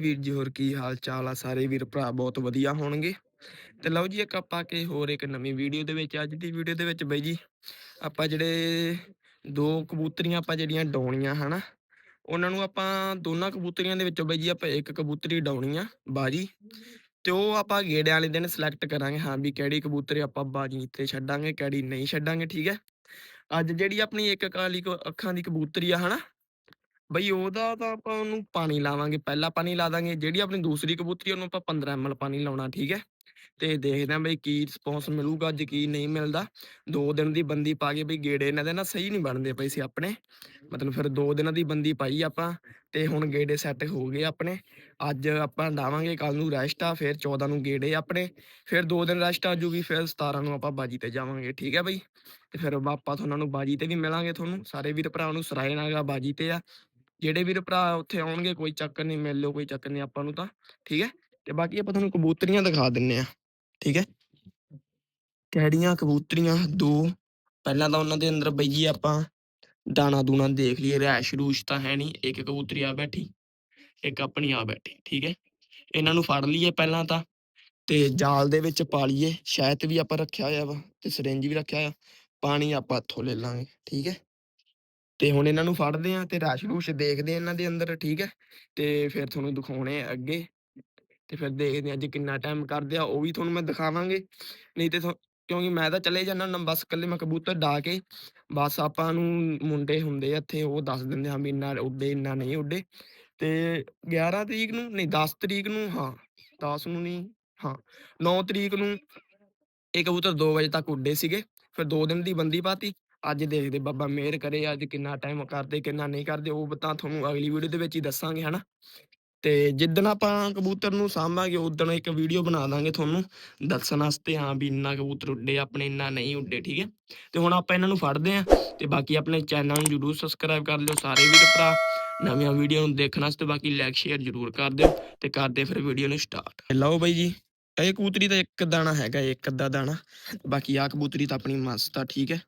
ਵੀਰ ਜੀ, ਹੋਰ ਕੀ ਹਾਲ ਚਾਲ ਆ? ਸਾਰੇ ਵੀਰ ਭਰਾ ਬਹੁਤ ਵਧੀਆ ਹੋਣਗੇ। ਤੇ ਲਓ ਜੀ, ਇੱਕ ਆਪਾਂ ਕੇ ਹੋਰ ਇੱਕ ਨਵੀਂ ਵੀਡੀਓ ਦੇ ਵਿੱਚ, ਅੱਜ ਦੀ ਵੀਡੀਓ ਦੇ ਵਿੱਚ ਬਈ ਜੀ, ਆਪਾਂ ਜਿਹੜੇ ਦੋ ਕਬੂਤਰੀਆਂ ਆਪਾਂ ਜਿਹੜੀਆਂ ਡਾਉਣੀਆਂ, ਹਨਾ? ਉਹਨਾਂ ਨੂੰ ਆਪਾਂ ਦੋਨਾਂ ਕਬੂਤਰੀਆਂ ਦੇ ਵਿੱਚੋਂ ਬਈ ਜੀ, ਆਪਾਂ ਇੱਕ ਕਬੂਤਰੀ ਡਾਉਣੀ ਆ, ਬਾਜੀ। ਤੇ ਉਹ ਆਪਾਂ ਗੇੜਿਆਂ ਵਾਲੇ ਦਿਨ ਸਿਲੈਕਟ ਕਰਾਂਗੇ, ਹਾਂ ਵੀ ਕਿਹੜੀ ਕਬੂਤਰੀ ਆਪਾਂ ਬਾਜੀ ਤੇ ਛੱਡਾਂਗੇ, ਕਿਹੜੀ ਨਹੀਂ ਛੱਡਾਂਗੇ, ਠੀਕ ਹੈ? ਅੱਜ ਜਿਹੜੀ ਆਪਣੀ ਇੱਕ ਕਾਲੀ ਅੱਖਾਂ ਦੀ ਕਬੂਤਰੀ ਆ, ਹਨਾ? ਬਈ ਉਹਦਾ ਤਾਂ ਆਪਾਂ ਉਹਨੂੰ ਪਾਣੀ ਲਾਵਾਂਗੇ, ਪਹਿਲਾਂ ਪਾਣੀ ਲਾ ਦਾਂਗੇ, ਜਿਹੜੀ ਆਪਣੀ ਦੂਸਰੀ ਕਬੂਤਰੀ ਉਹਨੂੰ ਆਪਾਂ 15 ml ਪਾਣੀ ਲਾਉਣਾ, ਠੀਕ ਹੈ? ਤੇ ਦੇਖਦੇ ਆਂ ਬਈ ਕੀ ਰਿਸਪੌਂਸ ਮਿਲੂਗਾ, ਅੱਜ ਕੀ ਨਹੀਂ ਮਿਲਦਾ। ਦੋ ਦਿਨ ਦੀ ਬੰਦੀ ਪਾ ਕੇ ਬਈ ਗੇੜੇ ਇਹਨਾਂ ਦੇ ਨਾ ਸਹੀ ਨਹੀਂ ਬਣਦੇ ਪਏ ਸੀ ਆਪਣੇ। ਮਤਲਬ ਫਿਰ ਦੋ ਦਿਨਾਂ ਦੀ ਬੰਦੀ ਪਾਈ ਆਪਾਂ ਤੇ ਹੁਣ ਗੇੜੇ ਸੈੱਟ ਹੋ ਗਏ ਆਪਣੇ। ਅੱਜ ਆਪਾਂ ਲਾਵਾਂਗੇ ਕੱਲ ਨੂੰ ਰੈਸਟ ਆ, ਫਿਰ 14 ਨੂੰ ਗੇੜੇ ਆਪਣੇ। ਫਿਰ ਦੋ ਦਿਨ ਰੈਸਟ ਆ ਜੂਗੀ, ਫਿਰ 17 ਨੂੰ ਆਪਾਂ ਬਾਜੀ ਤੇ ਜਾਵਾਂਗੇ, ਠੀਕ ਹੈ ਬਈ? ਤੇ ਫਿਰ ਆਪਾਂ ਤੁਹਾਨੂੰ ਬਾਜੀ ਤੇ ਵੀ ਮਿਲਾਂਗੇ ਤੁਹਾਨੂੰ। ਸਾਰੇ ਵੀਰ ਭਰਾ ਨੂੰ ਸਰਾਏ ਨਾਗਾ ਬਾਜੀ ਤੇ ਆ। ਜਿਹੜੇ ਵੀਰ ਭਰਾ ਉੱਥੇ ਆਉਣਗੇ, ਕੋਈ ਚੱਕਰ ਨਹੀਂ, ਮਿਲ ਲਿਓ, ਕੋਈ ਚੱਕਰ ਨਹੀਂ ਆਪਾਂ ਨੂੰ ਤਾਂ, ਠੀਕ ਹੈ? ਤੇ ਬਾਕੀ ਆਪਾਂ ਤੁਹਾਨੂੰ ਕਬੂਤਰੀਆਂ ਦਿਖਾ ਦਿੰਨੇ ਆ, ਠੀਕ ਹੈ? ਕਿਹੜੀਆਂ ਕਬੂਤਰੀਆਂ? ਦੋ, ਪਹਿਲਾਂ ਤਾਂ ਉਹਨਾਂ ਦੇ ਅੰਦਰ ਬਈ ਜੀ ਆਪਾਂ ਦਾਣਾ ਦੂਣਾ ਦੇਖ ਲਈਏ ਰੈਸ਼ ਰੂਸ਼ ਤਾਂ ਹੈ ਨਹੀਂ, ਇੱਕ ਕਬੂਤਰੀ ਆ ਬੈਠੀ, ਇੱਕ ਆਪਣੀ ਆ ਬੈਠੀ, ਠੀਕ ਹੈ? ਇਹਨਾਂ ਨੂੰ ਫੜ ਲਈਏ ਪਹਿਲਾਂ ਤਾਂ, ਤੇ ਜਾਲ ਦੇ ਵਿੱਚ ਪਾ ਲਈਏ ਸ਼ਾਇਦ ਵੀ ਆਪਾਂ ਰੱਖਿਆ ਹੋਇਆ ਵਾ, ਤੇ ਸਿਰਿੰਜ ਵੀ ਰੱਖਿਆ ਹੋਇਆ, ਪਾਣੀ ਆਪਾਂ ਇੱਥੋਂ ਲੈ ਲਾਂਗੇ, ਠੀਕ ਹੈ? ਤੇ ਹੁਣ ਇਹਨਾਂ ਨੂੰ ਫੜਦੇ ਆ ਤੇ ਰਸ਼ ਰੂਸ਼ ਦੇਖਦੇ ਆ ਇਹਨਾਂ ਦੇ ਅੰਦਰ, ਠੀਕ ਹੈ? ਤੇ ਫਿਰ ਤੁਹਾਨੂੰ ਦਿਖਾਉਣੇ ਆ ਅੱਗੇ। ਤੇ ਫਿਰ ਦੇਖਦੇ ਆ ਜੇ ਕਿੰਨਾ ਟਾਈਮ ਕਰਦੇ ਆ, ਉਹ ਵੀ ਤੁਹਾਨੂੰ ਮੈਂ ਦਿਖਾਵਾਂਗੇ। ਨਹੀਂ ਤੇ ਕਿਉਂਕਿ ਮੈਂ ਤਾਂ ਚਲੇ ਜਾਂਦਾ ਨਾ ਬਸ ਇਕੱਲੇ, ਮੈਂ ਕਬੂਤਰ ਡਾ ਕੇ, ਬਸ ਆਪਾਂ ਨੂੰ ਮੁੰਡੇ ਹੁੰਦੇ ਆ ਇੱਥੇ, ਉਹ ਦੱਸ ਦਿੰਦੇ ਹਾਂ ਵੀ ਇੰਨਾ ਉੱਡੇ, ਇੰਨਾ ਨਹੀਂ ਉੱਡੇ। ਤੇ 11 ਤਰੀਕ ਨੂੰ, ਨਹੀਂ 10 ਤਰੀਕ ਨੂੰ, ਹਾਂ 10 ਨੂੰ ਨਹੀਂ, ਹਾਂ 9 ਤਰੀਕ ਨੂੰ ਇਹ ਕਬੂਤਰ 2 ਵਜੇ ਤੱਕ ਉੱਡੇ ਸੀਗੇ, ਫਿਰ 2 ਦਿਨ ਦੀ ਬੰਦੀ ਪਾਤੀ। ਅੱਜ ਦੇਖਦੇ ਬਾਬਾ ਮਿਹਰ ਕਰੇ, ਅੱਜ ਕਿੰਨਾ ਟਾਈਮ ਕਰਦੇ, ਕਿੰਨਾ ਨਹੀਂ ਕਰਦੇ, ਉਹ ਤਾਂ ਤੁਹਾਨੂੰ ਅਗਲੀ ਵੀਡੀਓ ਦੇ ਵਿੱਚ ਹੀ ਦੱਸਾਂਗੇ, ਹਨਾ? ਤੇ ਜਿੱਦਣ ਆਪਾਂ ਕਬੂਤਰ ਨੂੰ ਸਾਂਭਾਂਗੇ ਉਦਣ ਇੱਕ ਵੀਡੀਓ ਬਣਾ ਦਾਂਗੇ ਤੁਹਾਨੂੰ, ਦੱਸਣ ਵਾਸਤੇ, ਹਾਂ ਵੀ ਇੰਨਾ ਕਬੂਤਰ ਉੱਡੇ, ਆਪਣੇ ਇੰਨਾ ਨਹੀਂ ਉੱਡੇ, ਠੀਕ ਹੈ? ਤੇ ਹੁਣ ਆਪਾਂ ਇਹਨਾਂ ਨੂੰ ਫੜਦੇ ਆਂ ਤੇ ਬਾਕੀ ਆਪਣੇ ਚੈਨਲ ਨੂੰ ਜਰੂਰ ਸਬਸਕ੍ਰਾਈਬ ਕਰ ਲਿਓ ਸਾਰੇ ਵੀਰ ਭਰਾ, ਨਵੀਆਂ ਵੀਡੀਓ ਨੂੰ ਦੇਖਣ ਵਾਸਤੇ, ਬਾਕੀ ਲਾਈਕ ਸ਼ੇਅਰ ਜਰੂਰ ਕਰ ਦਿਓ, ਤੇ ਕਰਦੇ ਫਿਰ ਵੀਡੀਓ ਨੂੰ ਸਟਾਰਟ ਲਓ ਬਾਈ ਜੀ, ਇਹ ਕਬੂਤਰੀ ਤਾਂ ਇੱਕ ਦਾਣਾ ਹੈਗਾ, ਇੱਕ ਅੱਧਾ ਦਾਣਾ, ਬਾਕੀ ਆ ਕਬੂਤਰੀ ਤਾਂ ਆਪਣੀ ਮਸਤ ਆ, ਠੀਕ ਹੈ?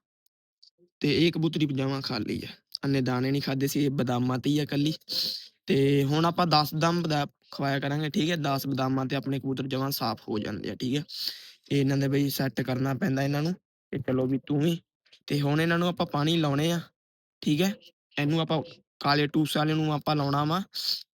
ਤੇ ਇਹ ਕਬੂਤਰੀ ਪਜਾਮਾ ਖਾਲੀ ਹੈ ਅੰਨੇ ਦਾਣੇ ਨਹੀਂ ਖਾਦੇ ਸੀ ਇਹ ਬਦਾਮਾਂ ਤੇ ਹੀ ਆ ਕੱਲੀ ਤੇ ਹੁਣ ਆਪਾਂ 10 ਦਮ ਬਦਾ ਖਵਾਇਆ ਕਰਾਂਗੇ, ਠੀਕ ਹੈ? 10 ਬਦਾਮਾਂ ਤੇ ਆਪਣੇ ਕਬੂਤਰ ਜਮਾਂ ਸਾਫ਼ ਹੋ ਜਾਂਦੇ ਆ, ਠੀਕ ਹੈ? ਇਹ ਇਹਨਾਂ ਦੇ ਬਈ ਸੈੱਟ ਕਰਨਾ ਪੈਂਦਾ ਇਹਨਾਂ ਨੂੰ, ਤੇ ਚਲੋ ਵੀ ਤੂੰ ਵੀ। ਤੇ ਹੁਣ ਇਹਨਾਂ ਨੂੰ ਆਪਾਂ ਪਾਣੀ ਲਾਉਣੇ ਆ, ਠੀਕ ਹੈ? ਇਹਨੂੰ ਆਪਾਂ ਕਾਲੇ ਟੂਸ ਵਾਲੇ ਨੂੰ ਆਪਾਂ ਲਾਉਣਾ ਵਾ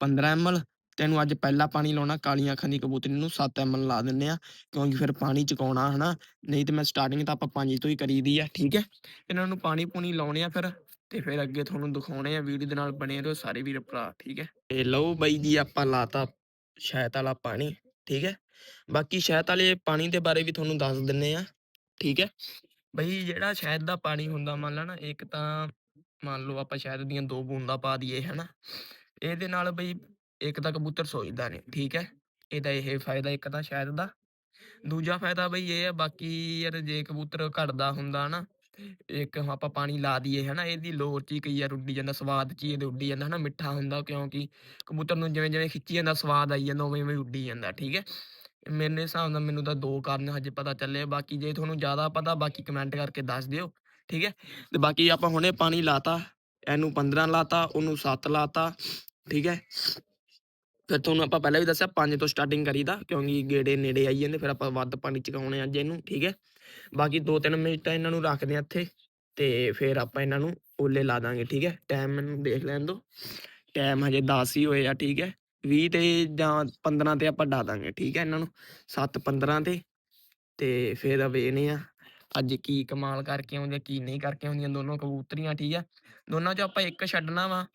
15 ml ਤੈਨੂੰ ਅੱਜ ਪਹਿਲਾ ਪਾਣੀ ਲਾਉਣਾ, ਕਾਲੀਆਂ ਅੱਖਾਂ ਦੀ ਕਬੂਤਰੀ ਨੂੰ 7 ml ਲਾ ਦਿੰਨੇ ਆ ਕਿਉਂਕਿ ਫਿਰ ਪਾਣੀ ਚਕਾਉਣਾ, ਹਨਾ? ਨਹੀਂ ਤੇ ਮੈਂ ਸਟਾਰਟਿੰਗ ਤਾਂ ਆਪਾਂ 5 ਤੋਂ ਹੀ ਕਰੀਦੀ ਆ, ਠੀਕ ਹੈ? ਇਹਨਾਂ ਨੂੰ ਪਾਣੀ ਪੂਣੀ ਲਾਉਣੇ ਆ ਫਿਰ ਤੇ ਫਿਰ ਅੱਗੇ ਤੁਹਾਨੂੰ ਦਿਖਾਉਣੇ ਆ, ਵੀਡੀਓ ਦੇ ਨਾਲ ਬਣੇ ਰਹੋ ਸਾਰੇ ਵੀਰ ਭਰਾ, ਠੀਕ ਹੈ? ਤੇ ਲਓ ਬਾਈ ਜੀ, ਆਪਾਂ ਲਾਤਾ ਸ਼ਹਿਦ ਵਾਲਾ ਪਾਣੀ, ਠੀਕ ਹੈ? ਬਾਕੀ ਸ਼ਹਿਦ ਵਾਲੇ ਪਾਣੀ ਦੇ ਬਾਰੇ ਵੀ ਤੁਹਾਨੂੰ ਦੱਸ ਦਿੰਨੇ ਆ, ਠੀਕ ਹੈ? ਬਈ ਜਿਹੜਾ ਸ਼ਹਿਦ ਦਾ ਪਾਣੀ ਹੁੰਦਾ, ਮੰਨ ਲਾ ਨਾ, ਇੱਕ ਤਾਂ ਮੰਨ ਲਓ ਆਪਾਂ ਸ਼ਹਿਦ ਦੀਆਂ ਦੋ ਬੂੰਦਾਂ ਪਾ ਦਈਏ, ਹਨਾ? ਇਹਦੇ ਨਾਲ ਬਈ ਇੱਕ ਤਾਂ ਕਬੂਤਰ ਸੋਚਦਾ ਨਹੀਂ ਠੀਕ ਹੈ? ਇਹਦਾ ਇਹ ਫਾਇਦਾ ਇੱਕ ਤਾਂ ਸ਼ਾਇਦ ਦਾ। ਦੂਜਾ ਫਾਇਦਾ ਬਈ ਇਹ ਆ ਬਾਕੀ ਯਾਰ ਜੇ ਕਬੂਤਰ ਘੜਦਾ ਹੁੰਦਾ ਨਾ ਇੱਕ ਆਪਾਂ ਪਾਣੀ ਲਾ ਦਈਏ ਹਨਾ, ਇਹਦੀ ਲੋਰ ਚ ਹੀ ਕਈ ਵਾਰ ਉੱਡੀ ਜਾਂਦਾ, ਸਵਾਦ ਚ ਹੀ ਇਹਦੇ ਉੱਡੀ ਜਾਂਦਾ ਹਨਾ, ਮਿੱਠਾ ਹੁੰਦਾ ਕਿਉਂਕਿ ਕਬੂਤਰ ਨੂੰ ਜਿਵੇਂ ਜਿਵੇਂ ਖਿੱਚੀ ਜਾਂਦਾ, ਸਵਾਦ ਆਈ ਜਾਂਦਾ, ਉਵੇਂ ਉਵੇਂ ਉੱਡੀ ਜਾਂਦਾ, ਠੀਕ ਹੈ? ਮੇਰੇ ਹਿਸਾਬ ਨਾਲ ਮੈਨੂੰ ਤਾਂ ਦੋ ਕਾਰਨ ਹਜੇ ਪਤਾ ਚੱਲੇ ਬਾਕੀ ਜੇ ਤੁਹਾਨੂੰ ਜ਼ਿਆਦਾ ਪਤਾ, ਬਾਕੀ ਕਮੈਂਟ ਕਰਕੇ ਦੱਸ ਦਿਓ, ਠੀਕ ਹੈ? ਤੇ ਬਾਕੀ ਆਪਾਂ ਹੁਣੇ ਪਾਣੀ ਲਾਤਾ, ਇਹਨੂੰ 15 ਲਾਤਾ, ਉਹਨੂੰ 7 ਲਾਤਾ, ਠੀਕ ਹੈ? ਫਿਰ ਤੁਹਾਨੂੰ ਆਪਾਂ ਪਹਿਲਾਂ ਵੀ ਦੱਸਿਆ 5 ਤੋਂ ਸਟਾਰਟਿੰਗ ਕਰੀਦਾ, ਕਿਉਂਕਿ ਗੇੜੇ ਨੇੜੇ ਆਈ ਜਾਂਦੇ, ਫਿਰ ਆਪਾਂ ਵੱਧ ਪਾਣੀ ਚਕਾਉਣੇ ਅੱਜ ਇਹਨੂੰ, ਠੀਕ ਹੈ? ਬਾਕੀ 2-3 ਮਿੰਟ ਇਹਨਾਂ ਨੂੰ ਰੱਖਦੇ ਆ ਇੱਥੇ, ਤੇ ਫਿਰ ਆਪਾਂ ਇਹਨਾਂ ਨੂੰ ਓਲੇ ਲਾ ਦਾਂਗੇ, ਠੀਕ ਹੈ? ਟਾਈਮ ਮੈਨੂੰ ਦੇਖ ਲੈਣ ਦਿਓ। ਟਾਈਮ ਹਜੇ 10 ਹੀ ਹੋਏ ਆ, ਠੀਕ ਹੈ? 20 ਤੇ ਜਾਂ 15 ਤੇ ਆਪਾਂ ਡਾ ਦਾਂਗੇ, ਠੀਕ ਹੈ ਇਹਨਾਂ ਨੂੰ? 7 15 ਤੇ ਤੇ ਫਿਰ ਵੇਖਨੇ ਆ, ਅੱਜ ਕੀ ਕਮਾਲ ਕਰਕੇ ਆਉਂਦੇ ਕੀ ਨਹੀਂ ਕਰਕੇ ਆਉਂਦੀਆਂ, ਦੋਨੋਂ ਕਬੂਤਰੀਆਂ, ਠੀਕ ਹੈ? ਦੋਨਾਂ ਚੋਂ ਆਪਾਂ ਇੱਕ ਛੱਡਣਾ ਵਾ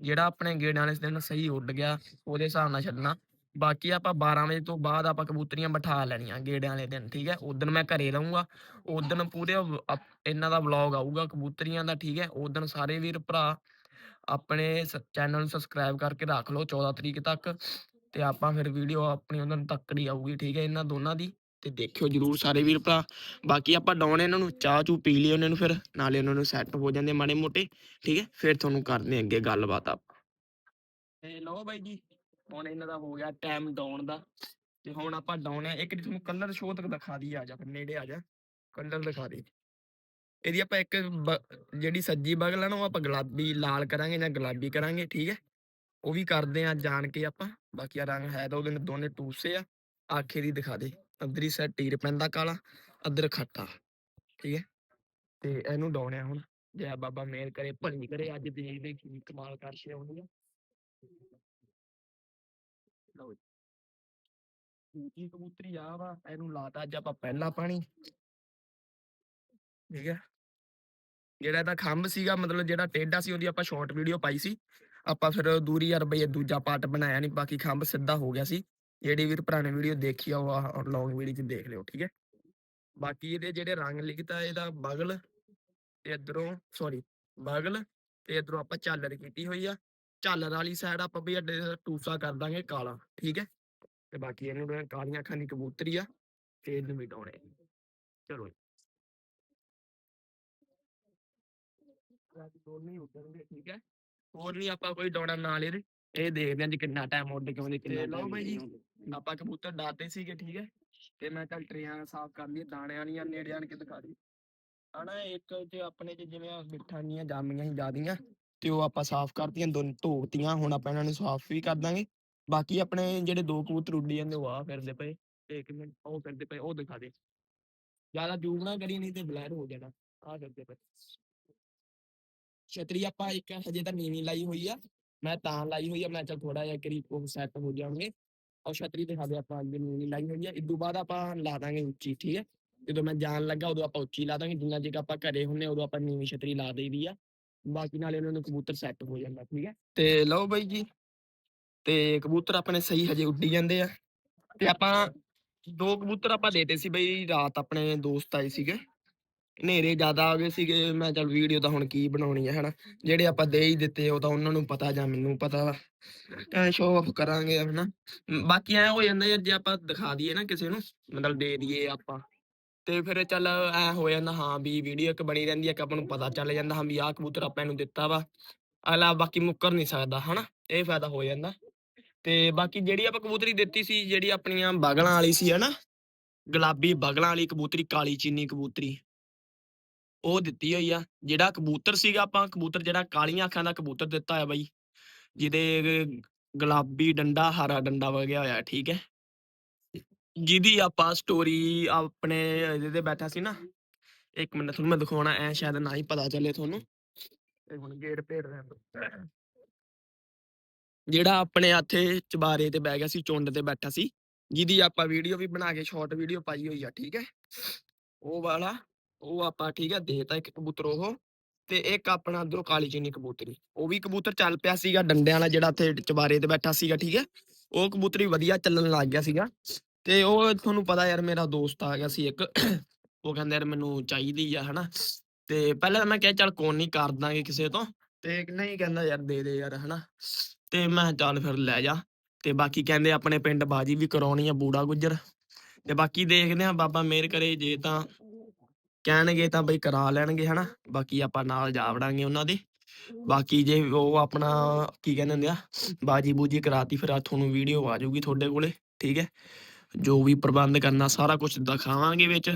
ਜਿਹੜਾ ਆਪਣੇ ਗੇੜਾਂ ਵਾਲੇ ਦਿਨ ਸਹੀ ਉੱਡ ਗਿਆ, ਉਹਦੇ ਹਿਸਾਬ ਨਾਲ ਛੱਡਣਾ। ਬਾਕੀ ਆਪਾਂ 12 ਵਜੇ ਤੋਂ ਬਾਅਦ ਆਪਾਂ ਕਬੂਤਰੀਆਂ ਬਿਠਾ ਲੈਣੀਆਂ ਗੇੜਿਆਂ ਵਾਲੇ ਦਿਨ, ਠੀਕ ਹੈ? ਉਦੋਂ ਮੈਂ ਘਰੇ ਰਹੂੰਗਾ ਉਦੋਂ ਪੂਰੇ ਇਹਨਾਂ ਦਾ ਵਲੌਗ ਆਊਗਾ, ਕਬੂਤਰੀਆਂ ਦਾ, ਠੀਕ ਹੈ? ਉਦੋਂ ਸਾਰੇ ਵੀਰ ਭਰਾ ਆਪਣੇ ਚੈਨਲ ਨੂੰ ਸਬਸਕ੍ਰਾਈਬ ਕਰਕੇ ਰੱਖ ਲਓ 14 ਤਰੀਕ ਤੱਕ, ਤੇ ਆਪਾਂ ਫਿਰ ਵੀਡੀਓ ਆਪਣੀ ਉਹਨਾਂ ਤੱਕੜੀ ਆਊਗੀ, ਠੀਕ ਹੈ? ਇਹਨਾਂ ਦੋਨਾਂ ਦੀ। ਤੇ ਦੇਖਿਓ ਜਰੂਰ ਸਾਰੇ ਵੀਰ ਭਰਾ। ਬਾਕੀ ਆਪਾਂ ਡਾਉਣ ਇਹਨਾਂ ਨੂੰ, ਚਾਹ ਚੂ ਪੀ ਲਈ ਉਹਨਾਂ ਨੂੰ ਫਿਰ, ਨਾਲੇ ਉਹਨਾਂ ਨੂੰ ਸੈੱਟ ਹੋ ਜਾਂਦੇ ਮਾੜੇ ਮੋਟੇ, ਠੀਕ ਹੈ? ਫਿਰ ਤੁਹਾਨੂੰ ਕਰਦੇ ਅੱਗੇ ਗੱਲਬਾਤ ਆਪਾਂ। ਤੇ ਲਓ ਬਾਈ ਜੀ, ਹੁਣ ਇਹਨਾਂ ਦਾ ਹੋ ਗਿਆ ਟਾਈਮ ਡਾਉਣ ਦਾ। ਤੇ ਹੁਣ ਆਪਾਂ ਡਾਉਣ ਆ, ਇੱਕ ਤੁਹਾਨੂੰ ਕਲਰ ਸ਼ੋਅ ਤੱਕ ਦਿਖਾ ਦਈਏ, ਆ ਜਾ ਫਿਰ ਨੇੜੇ ਆ ਜਾ ਕਲਰ ਦਿਖਾ ਦੇ। ਇਹਦੀ ਆਪਾਂ ਇੱਕ ਬ- ਜਿਹੜੀ ਸੱਜੀ ਬਗਲ ਆ ਨਾ, ਉਹ ਆਪਾਂ ਗੁਲਾਬੀ, ਲਾਲ ਕਰਾਂਗੇ ਜਾਂ ਗੁਲਾਬੀ ਕਰਾਂਗੇ, ਠੀਕ ਹੈ? ਉਹ ਵੀ ਕਰਦੇ ਆ ਜਾਣ ਕੇ ਆਪਾਂ। ਬਾਕੀ ਆ ਰੰਗ ਹੈ ਤਾਂ ਉਹਦੇ ਨਾਲ ਦੋਨੇ ਟੂਸੇ ਆ ਆਖੇ ਦੀ ਦਿਖਾ ਦੇ। ਅੰਦਰੀ ਸਾਈਡ ਟੀਰ ਪੈਂਦਾ ਕਾਲਾ ਅੰਦਰ ਖੱਟਾ, ਠੀਕ ਹੈ? ਤੇ ਇਹਨੂੰ ਡਾਉਣਿਆ ਹੁਣ, ਜੈ ਬਾਬਾ ਮੇਰ ਕਰੇ, ਭਲੀ ਕਰੇ, ਅੱਜ ਦੇਖਦੇ ਕੀ ਕਮਾਲ ਕਰਕੇ ਆਉਂਦੀ ਆ। ਲਓ ਜੀ। ਕਬੂਤਰੀ ਆ ਵਾ, ਇਹਨੂੰ ਲਾਤਾ ਅੱਜ ਆਪਾਂ ਪਹਿਲਾ ਪਾਣੀ, ਠੀਕ ਹੈ? ਜਿਹੜਾ ਇਹਦਾ ਖੰਭ ਸੀਗਾ, ਮਤਲਬ ਜਿਹੜਾ ਟੇਢਾ ਸੀ, ਉਹਦੀ ਆਪਾਂ ਸ਼ਾਰਟ ਵੀਡੀਓ ਪਾਈ ਸੀ। ਆਪਾਂ ਫਿਰ ਦੂਰੀ ਯਾਰ ਬਈ ਦੂਜਾ ਪਾਰਟ ਬਣਾਇਆ ਨਹੀਂ ਬਾਕੀ ਖੰਭ ਸਿੱਧਾ ਹੋ ਗਿਆ ਸੀ। ਜਿਹੜੀ ਵੀਰ ਪੁਰਾਣੇ ਵੀਡੀਓ ਦੇਖੀ ਆ ਉਹ ਲੌਂਗ ਵੀਡੀਓ 'ਚ ਦੇਖ ਲਿਓ ਠੀਕ ਹੈ ਬਾਕੀ ਇਹਦੇ ਜਿਹੜੇ ਰੰਗ ਲਿਖਤਾ ਇਹਦਾ ਬਗਲ ਤੇ ਇਧਰੋਂ ਸੌਰੀ ਬਗਲ ਤੇ ਇਧਰੋਂ ਆਪਾਂ ਝਾਲਰ ਕੀਤੀ ਹੋਈ ਆ ਝਾਲਰ ਵਾਲੀ ਸਾਈਡ ਆਪਾਂ ਵੀ ਅੱਡੇ ਟੂਸਾ ਕਰ ਦਾਂਗੇ ਕਾਲਾ ਠੀਕ ਹੈ ਤੇ ਬਾਕੀ ਇਹਨੂੰ ਤਾਂ ਕਾਲੀਆਂ ਅੱਖਾਂ ਦੀ ਕਬੂਤਰੀ ਆ ਤੇ ਇਹਨੂੰ ਵੀ ਡਾਉਣੇ ਚਲੋ ਜੀ। ਰਾਤ ਦੋਨੇ ਹੀ ਉੱਡਣਗੇ ਠੀਕ ਹੈ ਹੋਰ ਨਹੀਂ ਆਪਾਂ ਕੋਈ ਡਾਉਣਾ ਨਾਲ ਇਹਦੇ ਇਹ ਦੇਖਦੇ ਹਾਂ ਜੀ ਕਿੰਨਾ ਟਾਈਮ ਉੱਡ ਕੇ ਆਉਂਦੇ ਕਿੰਨਾ ਲਓ ਬਾਈ ਜੀ ਆਪਾਂ ਕਬੂਤਰ ਡਾਤੇ ਸੀਗੇ, ਠੀਕ ਹੈ? ਤੇ ਮੈਂ ਚੱਲ ਸਾਫ਼ ਕਰ ਦਾਣੇ ਵਾਲੀਆਂ ਨੇੜੇ ਆਣ ਕੇ ਦਿਖਾ ਦੀ ਹਨਾ, ਇੱਕ ਚ ਆਪਣੇ ਚ ਜਿਵੇਂ ਆਹ ਬਿੱਠਾਂ ਦੀਆਂ ਜਾਮੀਆਂ ਸੀ ਜਿਆਦੀਆਂ, ਤੇ ਉਹ ਆਪਾਂ ਸਾਫ਼ ਕਰਤੀਆਂ ਦੋਨ ਧੋਤੀਆਂ, ਹੁਣ ਆਪਾਂ ਇਹਨਾਂ ਨੂੰ ਸਾਫ਼ ਵੀ ਕਰ ਦਾਂਗੇ। ਬਾਕੀ ਆਪਣੇ ਜਿਹੜੇ ਦੋ ਕਬੂਤਰ ਉੱਡੀ ਜਾਂਦੇ, ਉਹ ਆ ਫਿਰਦੇ ਪਏ, ਤੇ ਇੱਕ ਮਿੰਟ, ਉਹ ਫਿਰਦੇ ਪਏ, ਉਹ ਦਿਖਾ ਦੇ ਜ਼ਿਆਦਾ ਜ਼ੂਮ ਨਾ ਕਰੀ ਨਹੀਂ ਤੇ ਬਲੈਰ ਹੋ ਜਾਣਾ ਆ ਫਿਰਦੇ ਪਏ। ਛਤਰੀ ਆਪਾਂ ਇੱਕ ਹਜੇ ਤਾਂ ਨੀਵੀਂ ਲਾਈ ਹੋਈ ਆ, ਮੈਂ ਤਾਂ ਲਾਈ ਹੋਈ ਆ, ਮੈਂ ਚਲ ਥੋੜਾ ਜਿਹਾ ਕਰੀ ਉਹ ਸੈੱਟ ਹੋ ਜਾਣਗੇ। ਔਰ ਛਤਰੀ ਦਿਖਾ ਦੇ ਆਪਾਂ ਅੱਗੇ ਨੀਵੀਂ ਲਾਈ ਹੋਈ ਆ ਇਦੋਂ ਬਾਅਦ ਆਪਾਂ ਲਾ ਦਾਂਗੇ ਉੱਚੀ ਠੀਕ ਹੈ ਜਦੋਂ ਮੈਂ ਜਾਣ ਲੱਗਾ ਉਦੋਂ ਆਪਾਂ ਉੱਚੀ ਲਾ ਦਾਂਗੇ ਜਿੰਨਾ ਚਿਰ ਆਪਾਂ ਘਰੇ ਹੁੰਨੇ ਉਦੋਂ ਆਪਾਂ ਨੀਵੀਂ ਛਤਰੀ ਲਾ ਦੇਈਦੀ ਆ ਬਾਕੀ ਨਾਲੇ ਉਹਨਾਂ ਨੂੰ ਕਬੂਤਰ ਸੈੱਟ ਹੋ ਜਾਂਦਾ ਠੀਕ ਹੈ ਤੇ ਲਓ ਬਾਈ ਜੀ ਤੇ ਕਬੂਤਰ ਆਪਣੇ ਸਹੀ ਹਜੇ ਉੱਡੀ ਜਾਂਦੇ ਆ ਤੇ ਆਪਾਂ ਦੋ ਕਬੂਤਰ ਆਪਾਂ ਦੇਤੇ ਸੀ ਬਈ ਰਾਤ ਆਪਣੇ ਦੋਸਤ ਆਏ ਸੀਗੇ ਹਨੇਰੇ ਜ਼ਿਆਦਾ ਆ ਗਏ ਸੀਗੇ, ਮੈਂ ਚੱਲ ਵੀਡੀਓ ਤਾਂ ਹੁਣ ਕੀ ਬਣਾਉਣੀ ਹੈ ਹਨਾ? ਜਿਹੜੇ ਆਪਾਂ ਦੇ ਹੀ ਦਿੱਤੇ ਉਹ ਤਾਂ ਉਹਨਾਂ ਨੂੰ ਪਤਾ ਜਾਂ ਮੈਨੂੰ ਪਤਾ ਵਾ। ਐ ਸ਼ੋਅ ਆਫ ਕਰਾਂਗੇ, ਹਨਾ? ਬਾਕੀ ਐ ਹੋ ਜਾਂਦਾ ਯਾਰ, ਜੇ ਆਪਾਂ ਦਿਖਾ ਦਈਏ ਨਾ ਕਿਸੇ ਨੂੰ, ਮਤਲਬ ਦੇ ਦਈਏ ਆਪਾਂ। ਤੇ ਫਿਰ ਚੱਲ ਐ ਹੋ ਜਾਂਦਾ, ਹਾਂ ਵੀ ਵੀਡੀਓ ਇੱਕ ਬਣੀ ਰਹਿੰਦੀ ਹੈ ਕਿ ਆਪਾਂ ਨੂੰ ਪਤਾ ਚੱਲ ਜਾਂਦਾ, ਹਾਂ ਵੀ ਆਹ ਕਬੂਤਰ ਆਪਾਂ ਇਹਨੂੰ ਦਿੱਤਾ ਵਾ। ਅਗਲਾ ਬਾਕੀ ਮੁੱਕਰ ਨਹੀਂ ਸਕਦਾ, ਹਨਾ? ਇਹ ਫਾਇਦਾ ਹੋ ਜਾਂਦਾ। ਤੇ ਬਾਕੀ ਜਿਹੜੀ ਆਪਾਂ ਕਬੂਤਰੀ ਦਿੱਤੀ ਸੀ, ਜਿਹੜੀ ਆਪਣੀਆਂ ਬਗਲਾਂ ਵਾਲੀ ਸੀ, ਹਨਾ? ਗੁਲਾਬੀ ਬਗਲਾਂ ਵਾਲੀ ਕਬੂਤਰੀ, ਕਾਲੀ ਚੀਨੀ ਕਬੂਤਰੀ। ਉਹ ਦਿੱਤੀ ਹੋਈ ਆ, ਜਿਹੜਾ ਕਬੂਤਰ ਸੀਗਾ ਆਪਾਂ, ਕਬੂਤਰ ਜਿਹੜਾ ਕਾਲੀਆਂ ਅੱਖਾਂ ਦਾ ਕਬੂਤਰ ਦਿੱਤਾ ਹੋਇਆ ਬਾਈ, ਜਿਹਦੇ ਗੁਲਾਬੀ ਡੰਡਾ, ਹਰਾ ਡੰਡਾ ਵਗਿਆ ਹੋਇਆ, ਠੀਕ ਹੈ? ਜਿਹਦੀ ਆਪਾਂ ਸਟੋਰੀ ਆਪਣੇ ਇਹਦੇ ਬੈਠਾ ਸੀ ਨਾ, ਇੱਕ ਮਿੰਟ ਤੁਹਾਨੂੰ ਮੈਂ ਦਿਖਾਉਣਾ, ਐ ਸ਼ਾਇਦ ਨਾ ਹੀ ਪਤਾ ਚੱਲੇ ਤੁਹਾਨੂੰ। ਹੁਣ ਗੇਟ ਭੇੜ ਰਿਹਾ ਜਿਹੜਾ ਆਪਣੇ ਇੱਥੇ ਚਬਾਰੇ ਤੇ ਬਹਿ ਗਿਆ ਸੀ, ਚੁੰਡ ਤੇ ਬੈਠਾ ਸੀ, ਜਿਹਦੀ ਆਪਾਂ ਵੀਡੀਓ ਵੀ ਬਣਾ ਕੇ ਸ਼ਾਰਟ ਵੀਡੀਓ ਪਾਈ ਹੋਈ ਆ, ਠੀਕ ਹੈ? ਉਹ ਵਾਲਾ ਉਹ ਆਪਾਂ ਠੀਕ ਹੈ ਦੇਤਾ ਇੱਕ ਕਬੂਤਰ ਉਹ ਤੇ ਇੱਕ ਆਪਣਾ ਅੰਦਰੋਂ ਕਾਲੀ ਚੀਨੀ ਕਬੂਤਰੀ, ਉਹ ਵੀ ਕਬੂਤਰ ਚੱਲ ਪਿਆ ਸੀਗਾ ਡੰਡਿਆਂ ਵਾਲਾ ਜਿਹੜਾ ਇੱਥੇ ਚਬਾਰੇ ਤੇ ਬੈਠਾ ਸੀਗਾ, ਠੀਕ ਹੈ ਉਹ ਕਬੂਤਰੀ ਵਧੀਆ ਚੱਲਣ ਲੱਗ ਗਿਆ ਸੀਗਾ ਤੇ ਉਹ ਤੁਹਾਨੂੰ ਪਤਾ ਯਾਰ ਮੇਰਾ ਦੋਸਤ ਆ ਗਿਆ ਸੀ ਇੱਕ, ਉਹ ਕਹਿੰਦਾ ਯਾਰ ਮੈਨੂੰ ਚਾਹੀਦੀ ਆ, ਹਨਾ, ਤੇ ਪਹਿਲਾਂ ਤਾਂ ਮੈਂ ਕਿਹਾ ਚੱਲ ਕੋਣ ਨਹੀਂ ਕਰ ਦਾਂਗੇ ਕਿਸੇ ਤੋਂ ਤੇ ਨਹੀਂ ਕਹਿੰਦਾ ਯਾਰ ਦੇ ਦੇ ਯਾਰ, ਹਨਾ, ਤੇ ਮੈਂ ਕਿਹਾ ਚੱਲ ਫਿਰ ਲੈ ਜਾ ਤੇ ਬਾਕੀ ਕਹਿੰਦੇ ਆਪਣੇ ਪਿੰਡ ਬਾਜੀ ਵੀ ਕਰਾਉਣੀ ਆ ਬੂੜਾ ਗੁੱਜਰ ਤੇ ਬਾਕੀ ਦੇਖਦੇ ਆ ਬਾਬਾ ਮਿਹਰ ਕਰੇ, ਜੇ ਤਾਂ ਕਹਿਣਗੇ ਤਾਂ ਬਈ ਕਰਾ ਲੈਣਗੇ ਹਨਾ? ਬਾਕੀ ਆਪਾਂ ਨਾਲ ਜਾ ਵੜਾਂਗੇ ਉਹਨਾਂ ਦੇ। ਬਾਕੀ ਜੇ ਉਹ ਆਪਣਾ ਕੀ ਕਹਿੰਦੇ ਹੁੰਦੇ ਆ ਬਾਜੀ ਬੂਜੀ ਕਰਾਤੀ ਫਿਰ ਆ ਤੁਹਾਨੂੰ ਵੀਡੀਓ ਆ ਜਾਊਗੀ ਤੁਹਾਡੇ ਕੋਲੇ ਠੀਕ ਹੈ? ਜੋ ਵੀ ਪ੍ਰਬੰਧ ਕਰਨਾ ਸਾਰਾ ਕੁਝ ਦਿਖਾਵਾਂਗੇ ਵਿੱਚ।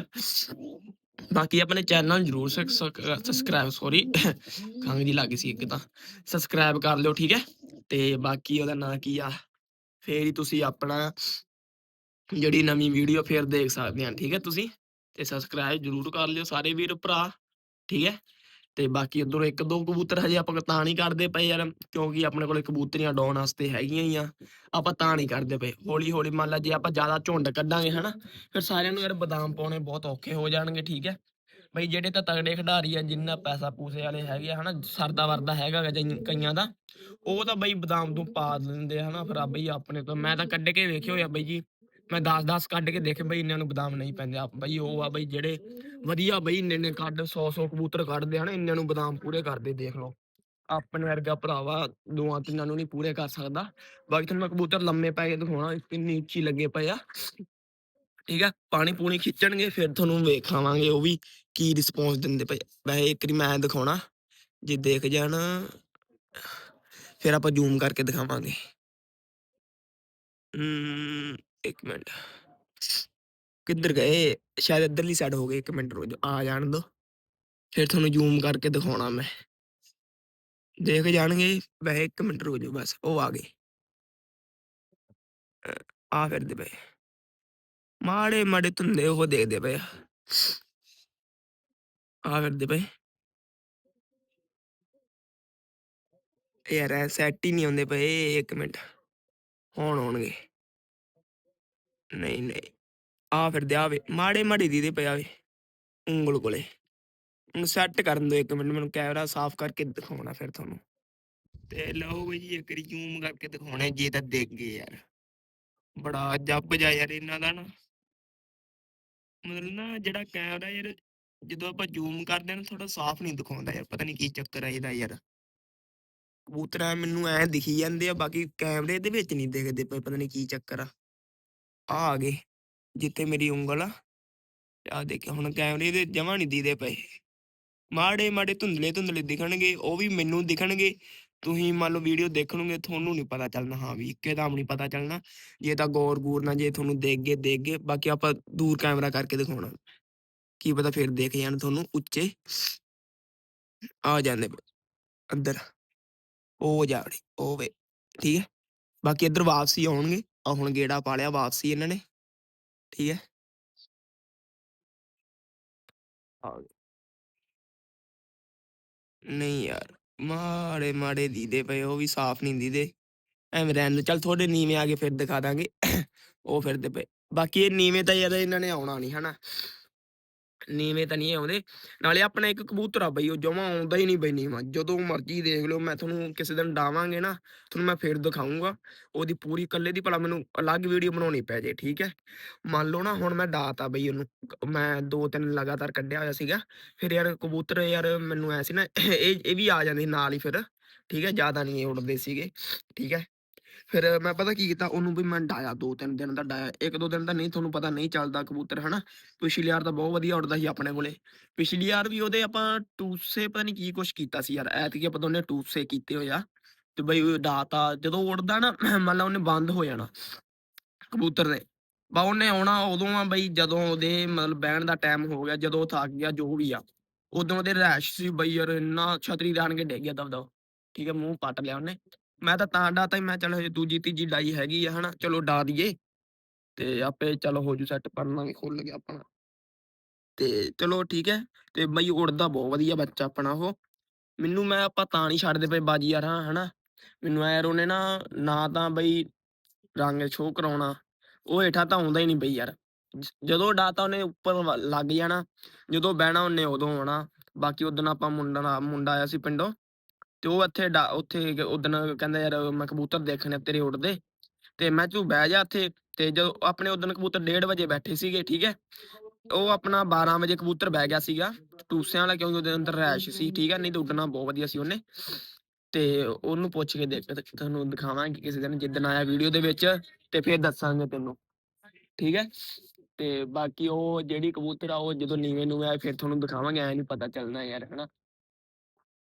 ਬਾਕੀ ਆਪਣੇ ਚੈਨਲ ਜਰੂਰ ਸਬਸਕ੍ਰਾਈਬ ਸੌਰੀ ਖੰਗ ਜੀ ਲੱਗ ਸੀ ਇੱਕ ਤਾਂ। ਸਬਸਕ੍ਰਾਈਬ ਕਰ ਲਿਓ ਠੀਕ ਹੈ? ਤੇ ਬਾਕੀ ਉਹਦਾ ਨਾਂ ਕੀ ਆ? ਫੇਰ ਹੀ ਤੁਸੀਂ ਆਪਣਾ ਜਿਹੜੀ ਨਵੀਂ ਵੀਡੀਓ ਫੇਰ ਦੇਖ ਸਕਦੇ ਆ ਠੀਕ ਹੈ ਤੁਸੀਂ? ਤੇ ਸਬਸਕ੍ਰਾਈਬ ਜਰੂਰ ਕਰ ਲਿਓ ਸਾਰੇ ਵੀਰ ਭਰਾ, ਠੀਕ ਹੈ? ਤੇ ਬਾਕੀ ਉਧਰੋਂ ਇੱਕ ਦੋ ਕਬੂਤਰ ਹਜੇ ਆਪਾਂ ਤਾਂ ਨਹੀਂ ਕਰਦੇ ਪਏ ਯਾਰ, ਕਿਉਂਕਿ ਆਪਣੇ ਕੋਲੇ ਕਬੂਤਰੀਆਂ ਡਾਉਣ ਵਾਸਤੇ ਹੈਗੀਆਂ ਹੀ ਆ, ਆਪਾਂ ਤਾਂ ਨਹੀਂ ਕਰਦੇ ਪਏ। ਹੌਲੀ ਹੌਲੀ ਮੰਨ ਲਾ ਜੇ ਆਪਾਂ ਜ਼ਿਆਦਾ ਝੁੰਡ ਕੱਢਾਂਗੇ, ਹਨਾ, ਫਿਰ ਸਾਰਿਆਂ ਨੂੰ ਯਾਰ ਬਦਾਮ ਪਾਉਣੇ ਬਹੁਤ ਔਖੇ ਹੋ ਜਾਣਗੇ, ਠੀਕ ਹੈ? ਬਈ ਜਿਹੜੇ ਤਾਂ ਤਗੜੇ ਖਿਡਾਰੀ ਆ, ਜਿੰਨਾ ਪੈਸਾ ਪੂਸੇ ਵਾਲੇ ਹੈਗੇ ਆ, ਹਨਾ, ਸਰਦਾ ਵਰਦਾ ਹੈਗਾ ਕਈਆਂ ਦਾ, ਉਹ ਤਾਂ ਬਈ ਬਦਾਮ ਤੋਂ ਪਾ ਦਿੰਦੇ ਹਨਾ, ਫਿਰ ਆ ਬਈ ਆਪਣੇ ਤੋਂ, ਮੈਂ ਤਾਂ ਕੱਢ ਕੇ ਵੇਖਿਓ ਆ ਬਈ ਜੀ ਮੈਂ 10-10 ਕੱਢ ਕੇ ਦੇਖੇ ਬਈ ਇਹਨਾਂ ਨੂੰ ਬਦਾਮ ਨਹੀਂ ਪੈਂਦੇ। ਆ ਬਈ ਉਹ ਆ ਬਈ ਜਿਹੜੇ ਵਧੀਆ ਬਈ ਇੰਨੇ ਨੇ ਕੱਢ 100-100 ਕਬੂਤਰ ਕੱਢਦੇ ਹਨ ਇਹਨਾਂ ਨੂੰ ਬਦਾਮ ਪੂਰੇ ਕਰਦੇ, ਦੇਖ ਲਓ। ਆਪਣੇ ਵਰਗਾ ਭਰਾਵਾ ਦੋਆਂ ਤਿੰਨਾਂ ਨੂੰ ਨਹੀਂ ਪੂਰੇ ਕਰ ਸਕਦਾ। ਬਾਕੀ ਤੁਹਾਨੂੰ ਮੈਂ ਕਬੂਤਰ ਲੰਮੇ ਪੈ ਕੇ ਦਿਖਾਉਣਾ ਕਿੰਨੀ ਉੱਚੀ ਲੱਗੇ ਪਏ ਆ। ਠੀਕ ਆ, ਪਾਣੀ ਪੂਣੀ ਖਿੱਚਣਗੇ, ਫਿਰ ਤੁਹਾਨੂੰ ਵੇਖਾਵਾਂਗੇ ਉਹ ਵੀ ਕੀ ਰਿਸਪੌਂਸ ਦਿੰਦੇ ਪਏ ਵੈਸੇ ਇੱਕ ਵਾਰੀ ਮੈਂ ਦਿਖਾਉਣਾ, ਜੇ ਦੇਖ ਜਾਣ, ਫਿਰ ਆਪਾਂ ਜ਼ੂਮ ਕਰਕੇ ਦਿਖਾਵਾਂਗੇ। ਹੂੰ ਇੱਕ ਮਿੰਟ। ਕਿੱਧਰ ਗਏ? ਸ਼ਾਇਦ ਇੱਧਰਲੀ ਸਾਈਡ ਹੋ ਗਏ, ਇੱਕ ਮਿੰਟ ਰੁਕ ਆ ਜਾਣ ਦੋ। ਫਿਰ ਤੁਹਾਨੂੰ ਜ਼ੂਮ ਕਰਕੇ ਦਿਖਾਉਣਾ ਮੈਂ। ਦੇਖ ਜਾਣਗੇ, ਵੈਸੇ 1 ਮਿੰਟ ਰੁਕ ਬਸ, ਉਹ ਆ ਗਏ। ਆ ਫਿਰਦੇ ਪਏ। ਮਾੜੇ ਮਾੜੇ ਤੁੰਦੇ ਉਹ ਦੇਖਦੇ ਪਏ ਆ। ਫਿਰਦੇ ਪਏ। ਯਾਰ ਸੈਟ ਹੀ ਨਹੀਂ ਹੁੰਦੇ ਪਏ, ਇੱਕ ਮਿੰਟ। ਹੋਣ ਹੋਣਗੇ ਨਹੀਂ ਨਹੀਂ। ਆ ਫਿਰਦੇ ਆਵੇ ਮਾੜੇ ਮਾੜੇ ਦੀਦੇ ਪਏ ਆਵੇ ਉਂਗਲ ਕੋਲੇ। ਹੁਣ ਸੈੱਟ ਕਰਨ ਦਿਓ ਇੱਕ ਮਿੰਟ, ਮੈਨੂੰ ਕੈਮਰਾ ਸਾਫ਼ ਕਰਕੇ ਦਿਖਾਉਣਾ ਫਿਰ ਤੁਹਾਨੂੰ। ਤੇ ਲਓ ਬਈ ਇੱਕ ਵਾਰੀ ਕਰਕੇ ਦਿਖਾਉਣੇ, ਜੇ ਤਾਂ ਦੇਖ ਗਏ ਯਾਰ। ਬੜਾ ਜੱਬ ਜਾ ਯਾਰ ਇਹਨਾਂ ਦਾ ਨਾ। ਮਤਲਬ ਨਾ ਜਿਹੜਾ ਕੈਮਰਾ ਯਾਰ, ਜਦੋਂ ਆਪਾਂ ਜ਼ੂਮ ਕਰਦੇ ਹਾਂ ਨਾ ਥੋੜਾ ਸਾਫ਼ ਨਹੀਂ ਦਿਖਾਉਂਦਾ ਯਾਰ, ਪਤਾ ਨਹੀਂ ਕੀ ਚੱਕਰ ਆ ਇਹਦਾ ਯਾਰ। ਕਬੂਤਰਾਂ ਮੈਨੂੰ ਐ ਦਿਖੀ ਜਾਂਦੇ ਆ, ਬਾਕੀ ਕੈਮਰੇ ਦੇ ਵਿੱਚ ਨਹੀਂ ਦਿਖਦੇ ਪਏ, ਪਤਾ ਨਹੀਂ ਕੀ ਚੱਕਰ ਆ। ਆ ਆ ਗਏ, ਜਿੱਥੇ ਮੇਰੀ ਉਂਗਲ ਆ। ਆ ਦੇਖ ਹੁਣ ਕੈਮਰੇ ਦੇ ਜਮਾ ਨਹੀਂ ਦੀਦੇ ਪਏ। ਮਾੜੇ ਮਾੜੇ ਧੁੰਦਲੇ ਧੁੰਦਲੇ ਦਿਖਣਗੇ, ਉਹ ਵੀ ਮੈਨੂੰ ਦਿਖਣਗੇ। ਤੁਸੀਂ ਮੰਨ ਲਓ ਵੀਡੀਓ ਦੇਖਣਗੇ, ਤੁਹਾਨੂੰ ਨਹੀਂ ਪਤਾ ਚੱਲਣਾ। ਹਾਂ ਵੀ ਇੱਕਦਮ ਨਹੀਂ ਪਤਾ ਚੱਲਣਾ। ਜੇ ਤਾਂ ਗੌਰ ਗੂਰ ਨਾ ਜੇ ਤੁਹਾਨੂੰ ਦੇਖ ਗਏ ਦੇਖ ਗਏ, ਬਾਕੀ ਆਪਾਂ ਦੂਰ ਕੈਮਰਾ ਕਰਕੇ ਦਿਖਾਉਣਾ। ਕੀ ਪਤਾ ਫਿਰ ਦੇਖ ਜਾਣ ਤੁਹਾਨੂੰ ਉੱਚੇ। ਆ ਜਾਂਦੇ ਪਏ ਅੰਦਰ। ਉਹ ਜਾਵੇ ਉਹ ਵੇ, ਠੀਕ ਹੈ? ਬਾਕੀ ਇੱਧਰ ਵਾਪਸੀ ਆਉਣਗੇ। ਆ ਹੁਣ ਗੇੜਾ ਪਾ ਲਿਆ ਵਾਪਸੀ ਇਹਨਾਂ ਨੇ ਠੀਕ ਹੈ? ਆ ਗਏ। ਨਹੀਂ ਯਾਰ ਮਾੜੇ ਮਾੜੇ ਦੀਦੇ ਪਏ ਉਹ ਵੀ ਸਾਫ਼ ਨਹੀਂ ਦੀਦੇ। ਐਵੇਂ ਰਹਿਣ ਦੇ ਚੱਲ ਥੋੜੇ ਨੀਵੇਂ ਆ ਕੇ ਫਿਰ ਦਿਖਾ ਦਾਂਗੇ ਉਹ ਫਿਰਦੇ ਪਏ। ਬਾਕੀ ਇਹ ਨੀਵੇਂ ਤਾਂ ਯਾਰ ਇਹਨਾਂ ਨੇ ਆਉਣਾ ਨਹੀਂ ਹਨਾ? ਨੀਵੇਂ ਤਾਂ ਨਹੀਂ ਆਉਂਦੇ। ਨਾਲੇ ਆਪਣਾ ਇੱਕ ਕਬੂਤਰ ਆ ਬਈ, ਉਹ ਜਮਾ ਆਉਂਦਾ ਹੀ ਨਹੀਂ ਬਈ ਨੀਵਾਂ। ਜਦੋਂ ਮਰਜ਼ੀ ਦੇਖ ਲਿਓ, ਮੈਂ ਤੁਹਾਨੂੰ ਕਿਸੇ ਦਿਨ ਡਾਵਾਂਗੇ ਨਾ, ਤੁਹਾਨੂੰ ਮੈਂ ਫਿਰ ਦਿਖਾਉਂਗਾ ਉਹਦੀ ਪੂਰੀ ਇਕੱਲੇ ਦੀ ਭਲਾ ਮੈਨੂੰ ਅਲੱਗ ਵੀਡੀਓ ਬਣਾਉਣੀ ਪੈ ਜੇ, ਠੀਕ ਹੈ? ਮੰਨ ਲਓ ਨਾ, ਹੁਣ ਮੈਂ ਡਾਤਾ ਬਈ ਉਹਨੂੰ। ਮੈਂ ਦੋ ਤਿੰਨ ਲਗਾਤਾਰ ਕੱਢਿਆ ਹੋਇਆ ਸੀਗਾ। ਫਿਰ ਯਾਰ ਕਬੂਤਰ ਯਾਰ ਮੈਨੂੰ ਐ ਸੀ ਨਾ, ਇਹ ਇਹ ਵੀ ਆ ਜਾਂਦੇ ਨਾਲ ਹੀ ਫਿਰ, ਠੀਕ ਹੈ? ਜ਼ਿਆਦਾ ਨਹੀਂ ਇਹ ਉੜਦੇ ਸੀਗੇ, ਠੀਕ ਹੈ? ਫਿਰ ਮੈਂ ਪਤਾ ਕੀ ਕੀਤਾ, ਉਹਨੂੰ ਵੀ ਮੈਂ ਡਾਇਆ ਦੋ ਤਿੰਨ ਦਿਨ ਦਾ ਡਾਇਆ, ਇੱਕ ਦੋ ਦਿਨ ਦਾ ਨਹੀਂ, ਤੁਹਾਨੂੰ ਪਤਾ ਨਹੀਂ ਚੱਲਦਾ ਕਬੂਤਰ, ਹਨਾ? ਪਿਛਲੀ ਵਾਰ ਤਾਂ ਬਹੁਤ ਵਧੀਆ ਉੱਡਦਾ ਸੀ ਆਪਣੇ ਕੋਲੇ। ਪਿਛਲੀ ਵਾਰ ਵੀ ਉਹਦੇ ਆਪਾਂ ਟੂਸੇ ਪਤਾ ਨਹੀਂ ਕੀ ਕੁਛ ਕੀਤਾ ਸੀ ਯਾਰ, ਐਤਕੀ ਆਪਾਂ ਦੋਨੇ ਟੂਸੇ ਕੀਤੇ ਹੋਇਆ ਤੇ ਬਈ ਉਹ ਡਾਤਾ, ਜਦੋਂ ਉੜਦਾ ਨਾ, ਮੰਨ ਲਾ ਉਹਨੇ ਬੰਦ ਹੋ ਜਾਣਾ ਕਬੂਤਰ ਨੇ ਬਾ ਉਹਨੇ ਆਉਣਾ ਉਦੋਂ ਆ ਬਈ ਜਦੋਂ ਉਹਦੇ ਮਤਲਬ ਬਹਿਣ ਦਾ ਟਾਈਮ ਹੋ ਗਿਆ, ਜਦੋਂ ਥੱਕ ਗਿਆ, ਜੋ ਵੀ ਆ, ਉਦੋਂ ਉਹਦੇ ਰੈਸ਼ ਸੀ ਬਈ ਯਾਰ ਇੰਨਾ ਛਤਰੀ ਦਾਣ ਕੇ ਡਿੱਗ ਗਿਆ ਦਬਦਬ। ਠੀਕ ਹੈ ਮੂੰਹ ਪੱਟ ਲਿਆ ਉਹਨੇ। ਮੈਂ ਤਾਂ ਤਾਂ ਡਾਤਾ ਸੀ ਮੈਂ ਚੱਲ ਹਜੇ ਦੂਜੀ, ਤੀਜੀ ਡਾਈ ਹੈਗੀ ਆ, ਹਨਾ, ਚਲੋ ਡਾ ਦਈਏ। ਤੇ ਆਪੇ ਚਲੋ ਹੋ ਜੂ ਸੈੱਟ ਪੜਨਾ ਲਾਂਗੇ ਖੁੱਲ ਗਿਆ ਆਪਣਾ। ਤੇ ਚਲੋ ਠੀਕ ਹੈ ਤੇ ਬਈ ਉੜਦਾ ਬਹੁਤ ਵਧੀਆ ਬੱਚਾ ਆਪਣਾ ਉਹ। ਮੈਨੂੰ ਮੈਂ, ਆਪਾਂ ਤਾਂ ਨਹੀਂ ਛੱਡਦੇ ਪਏ ਬਾਜੀ ਯਾਰ ਹਾਂ ਹਨਾ। ਮੈਨੂੰ ਐ ਯਾਰ ਉਹਨੇ ਨਾ ਨਾ ਤਾਂ ਬਈ ਰੰਗ ਸ਼ੋਅ ਕਰਾਉਣਾ, ਉਹ ਹੇਠਾਂ ਤਾਂ ਆਉਂਦਾ ਹੀ ਨਹੀਂ ਬਈ ਯਾਰ। ਜ- ਜਦੋਂ ਡਾਤਾ ਉਹਨੇ, ਉੱਪਰ ਲੱਗ ਜਾਣਾ। ਜਦੋਂ ਬਹਿਣਾ ਉਹਨੇ ਉਦੋਂ ਆਉਣਾ। ਬਾਕੀ ਉਦੋਂ ਆਪਾਂ ਮੁੰਡਾ ਨਾਲ- ਮੁੰਡਾ ਆਇਆ ਸੀ ਪਿੰਡੋਂ। ਤੇ ਉਹ ਇੱਥੇ ਡਾ- ਉੱਥੇ ਉਦੋਂ ਕਹਿੰਦਾ ਯਾਰ ਮੈਂ ਕਬੂਤਰ ਦੇਖਣੇ ਆ ਤੇਰੇ ਉੱਡਦੇ। ਤੇ ਮੈਂ ਤੂੰ ਬਹਿ ਜਾ ਇੱਥੇ। ਤੇ ਜਦੋਂ ਆਪਣੇ ਉਦੋਂ ਕਬੂਤਰ 1:30 ਵਜੇ ਬੈਠੇ ਸੀਗੇ, ਠੀਕ ਹੈ। ਉਹ ਆਪਣਾ 12 ਵਜੇ ਕਬੂਤਰ ਬਹਿ ਗਿਆ ਸੀਗਾ। ਟੂਸਿਆਂ ਵਾਲਾ ਕਿਉਂਕਿ ਉਹਦੇ ਅੰਦਰ ਰੈਸ਼ ਸੀ, ਠੀਕ ਹੈ। ਨਹੀਂ ਤਾਂ ਉੱਡਣਾ ਬਹੁਤ ਵਧੀਆ ਸੀ ਉਹਨੇ। ਤੇ ਉਹਨੂੰ ਪੁੱਛ ਕੇ ਦੇਖ, ਤੁਹਾਨੂੰ ਦਿਖਾਵਾਂਗੇ ਕਿਸੇ ਦਿਨ ਜਿੱਦਣ ਆਇਆ ਵੀਡੀਓ ਦੇ ਵਿੱਚ ਤੇ ਫਿਰ ਦੱਸਾਂਗੇ ਤੈਨੂੰ। ਠੀਕ ਹੈ। ਤੇ ਬਾਕੀ ਉਹ ਜਿਹੜੀ ਕਬੂਤਰ ਆ, ਉਹ ਜਦੋਂ ਨੀਵੇਂ ਨੂੰ ਆਏ ਫਿਰ ਤੁਹਾਨੂੰ ਦਿਖਾਵਾਂਗੇ। ਐ ਨਹੀਂ ਪਤਾ ਚੱਲਣਾ ਯਾਰ, ਹਨਾ।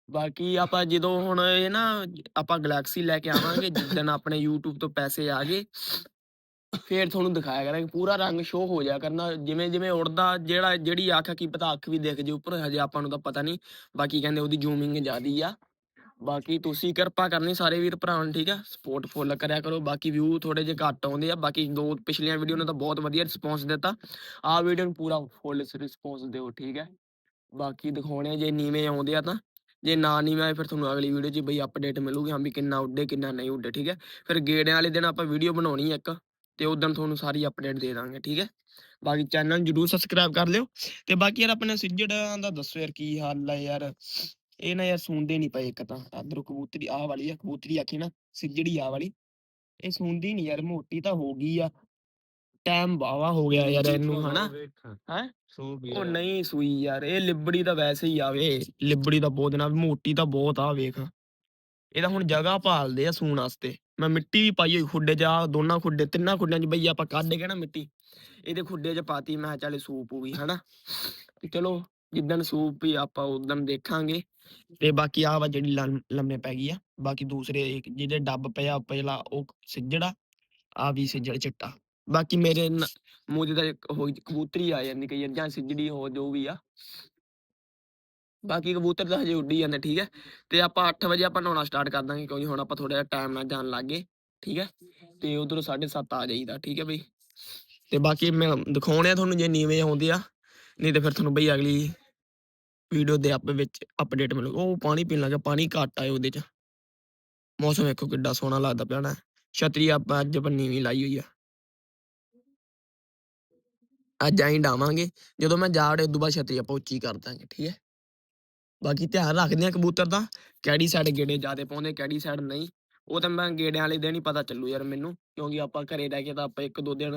ਬਾਕੀ ਆਪਾਂ ਜਦੋਂ ਹੁਣ ਇਹ ਨਾ ਆਪਾਂ ਗਲੈਕਸੀ ਲੈ ਕੇ ਆਵਾਂਗੇ ਜਿੱਦਣ ਆਪਣੇ YouTube ਤੋਂ ਪੈਸੇ ਆ ਗਏ ਫੇਰ ਤੁਹਾਨੂੰ ਦਿਖਾਇਆ ਕਰਾਂਗੇ ਪੂਰਾ ਰੰਗ ਸ਼ੋ ਹੋ ਜਾਇਆ ਕਰਨਾ ਜਿਵੇਂ ਜਿਵੇਂ ਉੜਦਾ ਜਿਹੜਾ ਜਿਹੜੀ ਅੱਖ ਆ, ਕੀ ਪਤਾ ਅੱਖ ਵੀ ਦਿਖ ਜੇ ਉੱਪਰ ਹਜੇ ਆਪਾਂ ਨੂੰ ਤਾਂ ਪਤਾ ਨਹੀਂ ਬਾਕੀ ਕਹਿੰਦੇ ਉਹਦੀ ਜ਼ੂਮਿੰਗ ਜ਼ਿਆਦੀ ਆ। ਬਾਕੀ ਤੁਸੀਂ ਕਿਰਪਾ ਕਰਨੀ ਸਾਰੇ ਵੀਰ ਭਰਾਵਾਂ ਨੂੰ ਠੀਕ ਆ? ਸਪੋਰਟ ਫੁੱਲ ਕਰਿਆ ਕਰੋ ਬਾਕੀ ਵਿਊ ਥੋੜੇ ਜਿਹੇ ਘੱਟ ਆਉਂਦੇ ਆ ਬਾਕੀ ਦੋ ਪਿਛਲੀਆਂ ਵੀਡੀਓ ਨੂੰ ਤਾਂ ਬਹੁਤ ਵਧੀਆ ਰਿਸਪੌਂਸ ਦਿੱਤਾ। ਆਹ ਵੀਡੀਓ ਨੂੰ ਪੂਰਾ ਫੁੱਲ ਰਿਸਪੌਂਸ ਦਿਓ ਠੀਕ ਹੈ ਬਾਕੀ ਦਿਖਾਉਣੇ ਜੇ ਨੀਵੇਂ ਆਉਂਦੇ ਆ ਤਾਂ। ਜੇ ਨਾ ਨੀਵੇਂ ਆਏ ਫਿਰ ਤੁਹਾਨੂੰ ਅਗਲੀ ਵੀਡੀਓ 'ਚ ਬਈ ਅਪਡੇਟ ਮਿਲੂਗੀ, ਹਾਂ ਵੀ ਕਿੰਨਾ ਉੱਡੇ, ਕਿੰਨਾ ਨਹੀਂ ਉੱਡੇ, ਠੀਕ ਹੈ? ਫਿਰ ਗੇੜਿਆਂ ਵਾਲੇ ਦਿਨ ਆਪਾਂ ਵੀਡੀਓ ਬਣਾਉਣੀ ਆ ਇੱਕ, ਤੇ ਉਦੋਂ ਤੁਹਾਨੂੰ ਸਾਰੀ ਅਪਡੇਟ ਦੇ ਦਾਂਗੇ, ਠੀਕ ਹੈ? ਬਾਕੀ ਚੈਨਲ ਨੂੰ ਜਰੂਰ ਸਬਸਕ੍ਰਾਈਬ ਕਰ ਲਿਓ, ਤੇ ਬਾਕੀ ਯਾਰ ਆਪਣੇ ਸਿੱਜੜਾਂ ਦਾ ਦੱਸੋ ਯਾਰ ਕੀ ਹਾਲ ਹੈ ਯਾਰ? ਇਹ ਨਾ ਯਾਰ ਸੁਣਦੇ ਨਹੀਂ ਪਏ ਇੱਕ ਤਾਂ ਅਦਰ ਕਬੂਤਰੀ, ਆਹ ਵਾਲੀ ਆ, ਕਬੂਤਰੀ ਆਖੀ ਨਾ, ਸਿੱਜੜੀ ਆ ਵਾਲੀ। ਇਹ ਸੁਣਦੀ ਨਹੀਂ ਯਾਰ, ਮੋਟੀ ਤਾਂ ਹੋ ਗਈ ਆ। ਟਾਈਮ ਬਾਵਾ ਹੋ ਗਿਆ ਯਾਰ ਇਹਨੂੰ ਹਨਾ? ਹੈਂ? ਉਹ ਨਹੀਂ ਸੂਈ ਯਾਰ ਇਹ ਲਿਬੜੀ ਤਾਂ ਵੈਸੇ ਹੀ ਆਵੇ ਲਿਬੜੀ ਤਾਂ ਬਹੁਤ ਨਾ ਮੋਟੀ ਤਾਂ ਬਹੁਤ ਆ ਵੇਖ। ਇਹਦਾ ਹੁਣ ਜਗ੍ਹਾ ਭਾਲਦੇ ਆ ਸੂਣ ਵਾਸਤੇ। ਮੈਂ ਮਿੱਟੀ ਵੀ ਪਾਈ ਹੋਈ ਖੁੱਡੇ 'ਚ ਆ ਦੋਨਾਂ ਖੁੱਡੇ ਤਿੰਨਾਂ ਖੁੱਡਿਆਂ 'ਚ ਬਈ ਆਪਾਂ ਕੱਢ ਕੇ ਨਾ ਮਿੱਟੀ ਇਹਦੇ ਖੁੱਡੇ 'ਚ ਪਾਤੀ ਮੈਂ ਚੱਲ ਸੂਪ ਹੋਊਗੀ ਹਨਾ? ਤੇ ਚਲੋ ਜਿੱਦਣ ਸੂਪ ਹੀ ਆਪਾਂ ਉਦੋਂ ਦੇਖਾਂਗੇ। ਤੇ ਬਾਕੀ ਆ ਵਾ ਜਿਹੜੀ ਲੰਮ- ਪੈ ਗਈ ਆ ਬਾਕੀ ਦੂਸਰੇ ਜਿਹਦੇ ਡੱਬ ਪਿਆ ਪਹਿਲਾ ਉਹ ਸਿੱਜੜਾ ਆ ਵੀ ਸਿੱਜੜ ਚਿੱਟਾ। ਬਾਕੀ ਮੇਰੇ ਨ- ਮੂੰਹ ਦੀ ਕਬੂਤਰੀ ਆ ਜਾਂਦੀ ਕਈ ਵਾਰ, ਜਾਂ ਸਿੱਜੜੀ ਹੋ ਜੋ ਵੀ ਆ। ਬਾਕੀ ਕਬੂਤਰ ਤਾਂ ਹਜੇ ਉੱਡੀ ਜਾਂਦੇ, ਠੀਕ ਹੈ? ਤੇ ਆਪਾਂ 8 ਵਜੇ ਆਪਾਂ ਨਹਾਉਣਾ ਸਟਾਰਟ ਕਰ ਦਾਂਗੇ, ਕਿਉਂਕਿ ਹੁਣ ਆਪਾਂ ਥੋੜਾ ਜਿਹਾ ਟਾਈਮ ਨਾਲ ਜਾਣ ਲੱਗ ਗਏ, ਠੀਕ ਹੈ? ਤੇ ਉਧਰੋਂ 7:30 ਆ ਜਾਈਦਾ, ਠੀਕ ਹੈ ਬਈ? ਤੇ ਬਾਕੀ ਮੈਂ ਦਿਖਾਉਣੇ ਆ ਤੁਹਾਨੂੰ ਜੇ ਨੀਵੇਂ ਆਉਂਦੇ ਆ, ਨਹੀਂ ਤੇ ਫਿਰ ਤੁਹਾਨੂੰ ਬਈ ਅਗਲੀ ਵੀਡੀਓ ਦੇ ਆਪ ਵਿੱਚ ਅਪਡੇਟ ਮਿਲੂ ਉਹ ਪਾਣੀ ਪੀਣ ਲੱਗਾ ਪਾਣੀ ਘੱਟ ਆਏ ਉਹਦੇ ਚ। ਮੌਸਮ ਵੇਖੋ ਕਿੱਡਾ ਸੋਹਣਾ ਲੱਗਦਾ ਪਿਆ ਨਾ। ਛਤਰੀ ਆਪਾਂ ਅੱਜ ਆਪਾਂ ਨੀਵੀਂ ਲਾਈ ਹੋਈ ਆ। ਅੱਜ ਆਈ ਡਾਵਾਂਗੇ, ਜਦੋਂ ਮੈਂ ਜਾ ਉਦੋਂ ਬਾਅਦ ਛਤਰੀ ਆਪਾਂ ਉੱਚੀ ਕਰ ਦਾਂਗੇ, ਠੀਕ ਹੈ? ਬਾਕੀ ਧਿਆਨ ਰੱਖਦੇ ਆ ਕਬੂਤਰ ਦਾ, ਕਿਹੜੀ ਸਾਈਡ ਗੇੜੇ ਜ਼ਿਆਦੇ ਪਾਉਂਦੇ, ਕਿਹੜੀ ਸਾਈਡ ਨਹੀਂ। ਉਹ ਤਾਂ ਮੈਂ ਗੇੜਿਆਂ ਵਾਲੇ ਦਿਨ ਹੀ ਪਤਾ ਚੱਲੂ ਯਾਰ ਮੈਨੂੰ, ਕਿਉਂਕਿ ਆਪਾਂ ਘਰੇ ਰਹਿ ਕੇ ਤਾਂ ਆਪਾਂ ਇੱਕ ਦੋ ਦਿਨ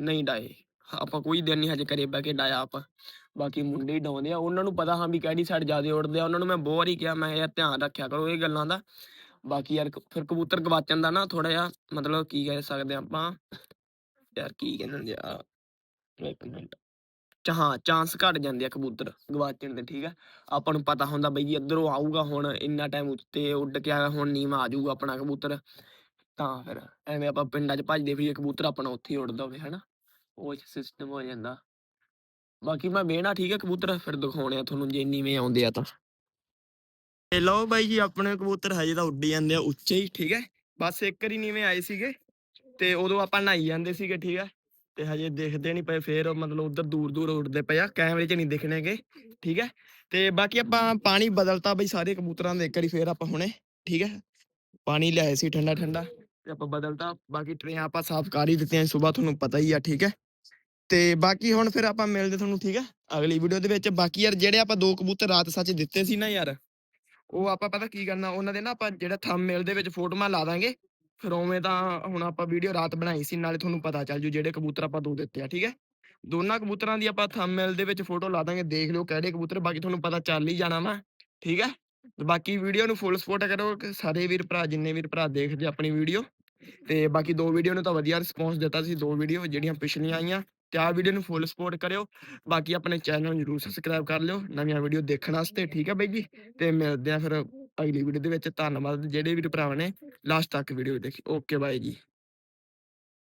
ਨਹੀਂ ਡਾਏ। ਆਪਾਂ ਕੋਈ ਦਿਨ ਨਹੀਂ ਹਜੇ ਘਰੇ ਬਹਿ ਕੇ ਡਾਇਆ ਆਪਾਂ। ਬਾਕੀ ਮੁੰਡੇ ਹੀ ਡਾਉਂਦੇ ਆ, ਉਹਨਾਂ ਨੂੰ ਪਤਾ ਹਾਂ ਵੀ ਕਿਹੜੀ ਸਾਈਡ ਜ਼ਿਆਦਾ ਉੜਦੇ ਆ, ਉਹਨਾਂ ਨੂੰ ਮੈਂ ਬਹੁਤ ਵਾਰੀ ਕਿਹਾ, ਮੈਂ ਯਾਰ ਧਿਆਨ ਰੱਖਿਆ ਕਰੋ ਇਹ ਗੱਲਾਂ ਦਾ। ਬਾਕੀ ਯਾਰ ਫਿਰ ਕਬੂਤਰ ਗਵਾਚਣ ਦਾ ਨਾ ਥੋੜਾ ਜਿਹਾ ਮਤਲਬ ਕੀ ਕਹਿ ਸਕਦੇ ਆ ਆਪਾਂ, ਯਾਰ ਕੀ ਕਹਿੰਦੇ ਆ। ਇੱਕ ਮਿੰਟ। ਚ ਹਾਂ ਚਾਂਸ ਘਟ ਜਾਂਦੇ ਆ ਕਬੂਤਰ ਗਵਾਚਣ ਦੇ ਠੀਕ ਆ? ਆਪਾਂ ਨੂੰ ਪਤਾ ਹੁੰਦਾ ਬਈ ਜੀ ਇੱਧਰੋਂ ਆਊਗਾ ਹੁਣ ਇੰਨਾ ਟਾਈਮ ਉੱਤੇ ਉੱਡ ਕੇ ਆਇਆ ਹੁਣ ਨੀਵਾਂ ਆ ਜਾਊਗਾ ਆਪਣਾ ਕਬੂਤਰ। ਤਾਂ ਫਿਰ ਐਵੇਂ ਆਪਾਂ ਪਿੰਡਾਂ 'ਚ ਭੱਜਦੇ ਫਿਰੀਏ ਕਬੂਤਰ ਆਪਣਾ ਉੱਥੇ ਹੀ ਉੱਡਦਾ ਹੋਵੇ ਹਨਾ? ਉਹ ਸਿਸਟਮ ਹੋ ਜਾਂਦਾ। ਬਾਕੀ ਮੈਂ ਵੇਹਣਾ ਠੀਕ ਹੈ ਕਬੂਤਰ ਫਿਰ ਦਿਖਾਉਣੇ ਆ ਤੁਹਾਨੂੰ ਜੇ ਨੀਵੇਂ ਆਉਂਦੇ ਆ ਤਾਂ। ਤੇ ਲਓ ਬਾਈ ਜੀ ਆਪਣੇ ਕਬੂਤਰ ਹਜੇ ਤਾਂ ਉੱਡੀ ਜਾਂਦੇ ਆ ਉੱਚੇ ਹੀ ਠੀਕ ਹੈ ਬਸ ਇੱਕ ਵਾਰੀ ਨੀਵੇਂ ਆਏ ਸੀਗੇ ਤੇ ਉਦੋਂ ਆਪਾਂ ਨਹਾਈ ਜਾਂਦੇ ਸੀਗੇ ਠੀਕ ਹੈ ਤੇ ਹਜੇ ਦੇਖਦੇ ਨਹੀਂ ਪਏ, ਫੇਰ ਮਤਲਬ ਉਧਰ ਦੂਰ ਦੂਰ ਉੱਡਦੇ ਪਏ ਆ ਕੈਮਰੇ 'ਚ ਨਹੀਂ ਦਿਖਣੇਗੇ ਠੀਕ ਹੈ? ਤੇ ਬਾਕੀ ਆਪਾਂ ਪਾਣੀ ਬਦਲਤਾ ਬਈ ਸਾਰੇ ਕਬੂਤਰਾਂ ਦੇ ਇੱਕ ਵਾਰੀ ਫੇਰ ਆਪਾਂ ਹੁਣੇ, ਠੀਕ ਹੈ? ਪਾਣੀ ਲਿਆਏ ਸੀ ਠੰਡਾ ਠੰਡਾ, ਤੇ ਆਪਾਂ ਬਦਲਤਾ, ਬਾਕੀ ਟਰੇਆਂ ਆਪਾਂ ਸਾਫ਼ ਕਰ ਹੀ ਦਿੱਤੀਆਂ ਸਵੇਰ ਤੁਹਾਨੂੰ ਪਤਾ ਹੀ ਆ, ਠੀਕ ਹੈ? ਤੇ ਬਾਕੀ ਹੁਣ ਫਿਰ ਆਪਾਂ ਮਿਲਦੇ ਤੁਹਾਨੂੰ, ਠੀਕ ਹੈ? ਅਗਲੀ ਵੀਡੀਓ ਦੇ ਵਿੱਚ, ਬਾਕੀ ਯਾਰ ਜਿਹੜੇ ਆਪਾਂ ਦੋ ਕਬੂਤਰ ਰਾਤ ਸੱਚ ਦਿੱਤੇ ਸੀ ਨਾ ਯਾਰ, ਉਹ ਆਪਾਂ ਪਤਾ ਕੀ ਕਰਨਾ, ਉਹਨਾਂ ਦੇ ਨਾ ਆਪਾਂ ਜਿਹੜਾ ਥੰਬਨੇਲ ਦੇ ਵਿੱਚ ਫੋਟੋਆਂ ਲਾ ਦਾਂਗੇ ਫਿਰ ਉਵੇਂ ਤਾਂ ਹੁਣ ਆਪਾਂ ਵੀਡੀਓ ਰਾਤ ਬਣਾਈ ਸੀ, ਨਾਲੇ ਤੁਹਾਨੂੰ ਪਤਾ ਚੱਲ ਜੂ ਜਿਹੜੇ ਕਬੂਤਰ ਆਪਾਂ ਦੋ ਦਿੱਤੇ ਆ, ਠੀਕ ਹੈ? ਦੋਨਾਂ ਕਬੂਤਰਾਂ ਦੀ ਆਪਾਂ ਥੰਬਨੇਲ ਦੇ ਵਿੱਚ ਫੋਟੋ ਲਾ ਦਾਂਗੇ, ਦੇਖ ਲਿਓ ਕਿਹੜੇ ਕਬੂਤਰ, ਬਾਕੀ ਤੁਹਾਨੂੰ ਪਤਾ ਚੱਲ ਹੀ ਜਾਣਾ ਵਾ, ਠੀਕ ਹੈ? ਬਾਕੀ ਵੀਡੀਓ ਨੂੰ ਫੁੱਲ ਸਪੋਰਟ ਕਰੋ ਸਾਰੇ ਵੀਰ ਭਰਾ, ਜਿੰਨੇ ਵੀਰ ਭਰਾ ਦੇਖਦੇ ਆਪਣੀ ਵੀਡੀਓ ਤੇ ਬਾਕੀ ਦੋ ਵੀਡੀਓ ਨੂੰ ਤਾਂ ਵਧੀਆ ਰਿਸਪੌਂਸ ਦਿੱਤਾ ਸੀ, ਦੋ ਵੀਡੀਓ ਜਿਹੜੀਆਂ ਪਿਛਲੀਆਂ ਆਈਆਂ। ਤੇ ਆਹ ਵੀਡੀਓ ਨੂੰ ਫੁੱਲ ਸਪੋਰਟ ਕਰਿਓ। ਬਾਕੀ ਆਪਣੇ ਚੈਨਲ ਨੂੰ ਜਰੂਰ ਸਬਸਕ੍ਰਾਈਬ ਕਰ ਲਿਓ। ਨਵੀਆਂ ਵੀਡੀਓ ਦੇਖਣ ਵਾਸਤੇ, ਠੀਕ ਹੈ ਬਾਈ ਜੀ? ਤੇ ਮਿਲਦੇ ਆ ਫਿਰ ਅਗਲੀ ਵੀਡੀਓ ਦੇ ਵਿੱਚ। ਧੰਨਵਾਦ ਜਿਹੜੇ ਵੀ ਭਰਾਵਾਂ ਨੇ। ਲਾਸਟ ਤੱਕ ਵੀਡੀਓ ਦੇਖੀ। ਓਕੇ ਬਾਈ ਜੀ।